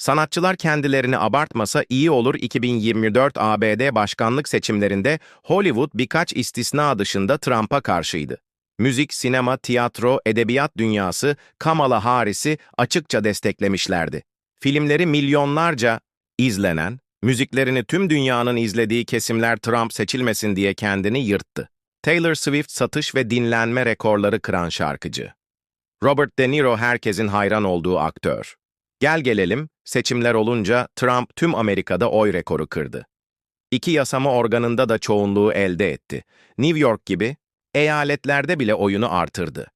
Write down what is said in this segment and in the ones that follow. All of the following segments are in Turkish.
Sanatçılar kendilerini abartmasa iyi olur 2024 ABD başkanlık seçimlerinde Hollywood birkaç istisna dışında Trump'a karşıydı. Müzik, sinema, tiyatro, edebiyat dünyası Kamala Harris'i açıkça desteklemişlerdi. Filmleri milyonlarca izlenen, müziklerini tüm dünyanın izlediği kesimler Trump seçilmesin diye kendini yırttı. Taylor Swift satış ve dinlenme rekorları kıran şarkıcı. Robert De Niro herkesin hayran olduğu aktör. Gel gelelim, seçimler olunca Trump tüm Amerika'da oy rekoru kırdı. İki yasama organında da çoğunluğu elde etti. New York gibi eyaletlerde bile oyunu artırdı.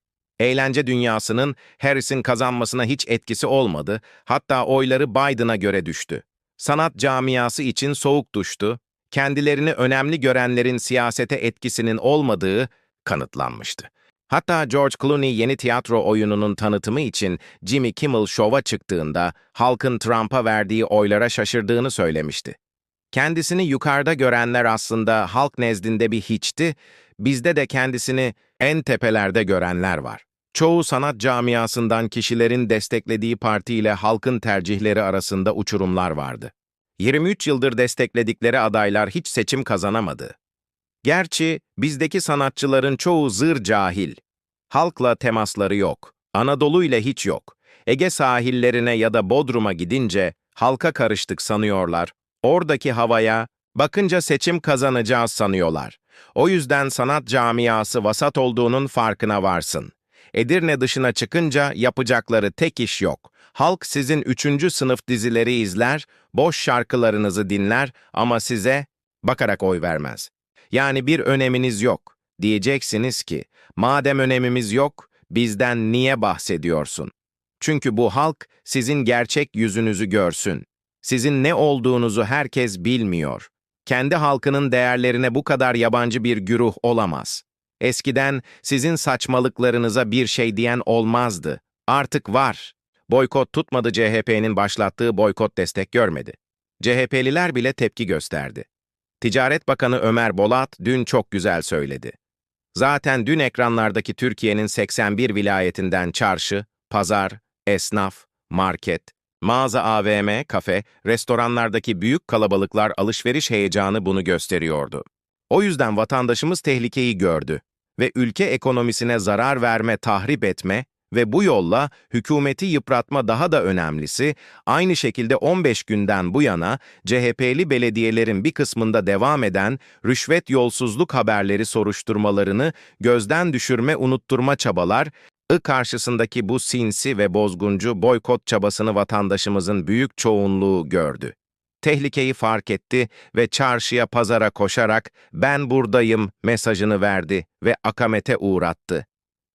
Eğlence dünyasının Harris'in kazanmasına hiç etkisi olmadı, hatta oyları Biden'a göre düştü. Sanat camiası için soğuk duştu, kendilerini önemli görenlerin siyasete etkisinin olmadığı kanıtlanmıştı. Hatta George Clooney yeni tiyatro oyununun tanıtımı için Jimmy Kimmel Show'a çıktığında halkın Trump'a verdiği oylara şaşırdığını söylemişti. Kendisini yukarıda görenler aslında halk nezdinde bir hiçti, bizde de kendisini en tepelerde görenler var. Çoğu sanat camiasından kişilerin desteklediği parti ile halkın tercihleri arasında uçurumlar vardı. 23 yıldır destekledikleri adaylar hiç seçim kazanamadı. Gerçi bizdeki sanatçıların çoğu zır cahil. Halkla temasları yok. Anadolu ile hiç yok. Ege sahillerine ya da Bodrum'a gidince halka karıştık sanıyorlar. Oradaki havaya bakınca seçim kazanacağız sanıyorlar. O yüzden sanat camiası vasat olduğunun farkına varsın. Edirne dışına çıkınca yapacakları tek iş yok. Halk sizin üçüncü sınıf dizileri izler, boş şarkılarınızı dinler ama size bakarak oy vermez. Yani bir öneminiz yok. Diyeceksiniz ki, madem önemimiz yok, bizden niye bahsediyorsun? Çünkü bu halk sizin gerçek yüzünüzü görsün. Sizin ne olduğunuzu herkes bilmiyor. Kendi halkının değerlerine bu kadar yabancı bir güruh olamaz. Eskiden sizin saçmalıklarınıza bir şey diyen olmazdı. Artık var. Boykot tutmadı CHP'nin başlattığı boykot destek görmedi. CHP'liler bile tepki gösterdi. Ticaret Bakanı Ömer Bolat dün çok güzel söyledi. Zaten dün ekranlardaki Türkiye'nin 81 vilayetinden çarşı, pazar, esnaf, market, mağaza AVM, kafe, restoranlardaki büyük kalabalıklar alışveriş heyecanı bunu gösteriyordu. O yüzden vatandaşımız tehlikeyi gördü ve ülke ekonomisine zarar verme, tahrip etme ve bu yolla hükümeti yıpratma daha da önemlisi, aynı şekilde 15 günden bu yana CHP'li belediyelerin bir kısmında devam eden rüşvet yolsuzluk haberleri soruşturmalarını gözden düşürme unutturma çabalar, I karşısındaki bu sinsi ve bozguncu boykot çabasını vatandaşımızın büyük çoğunluğu gördü. Tehlikeyi fark etti ve çarşıya pazara koşarak ben buradayım mesajını verdi ve akamete uğrattı.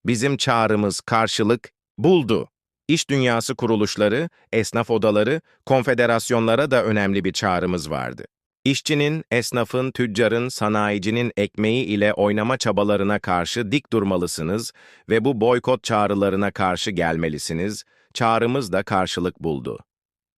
Bizim çağrımız karşılık buldu. İş dünyası kuruluşları, esnaf odaları, konfederasyonlara da önemli bir çağrımız vardı. İşçinin, esnafın, tüccarın, sanayicinin ekmeği ile oynama çabalarına karşı dik durmalısınız ve bu boykot çağrılarına karşı gelmelisiniz. Çağrımız da karşılık buldu.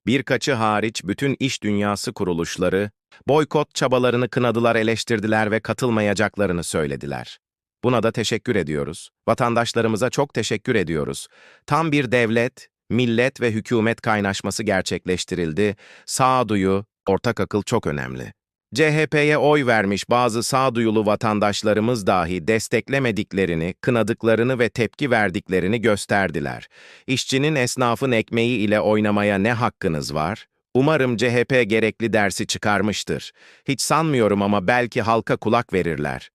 Birkaçı hariç bütün iş dünyası kuruluşları, boykot çabalarını kınadılar, eleştirdiler ve katılmayacaklarını söylediler. Buna da teşekkür ediyoruz. Vatandaşlarımıza çok teşekkür ediyoruz. Tam bir devlet, millet ve hükümet kaynaşması gerçekleştirildi. Sağduyu, ortak akıl çok önemli. CHP'ye oy vermiş bazı sağduyulu vatandaşlarımız dahi desteklemediklerini, kınadıklarını ve tepki verdiklerini gösterdiler. İşçinin esnafın ekmeği ile oynamaya ne hakkınız var? Umarım CHP gerekli dersi çıkarmıştır. Hiç sanmıyorum ama belki halka kulak verirler.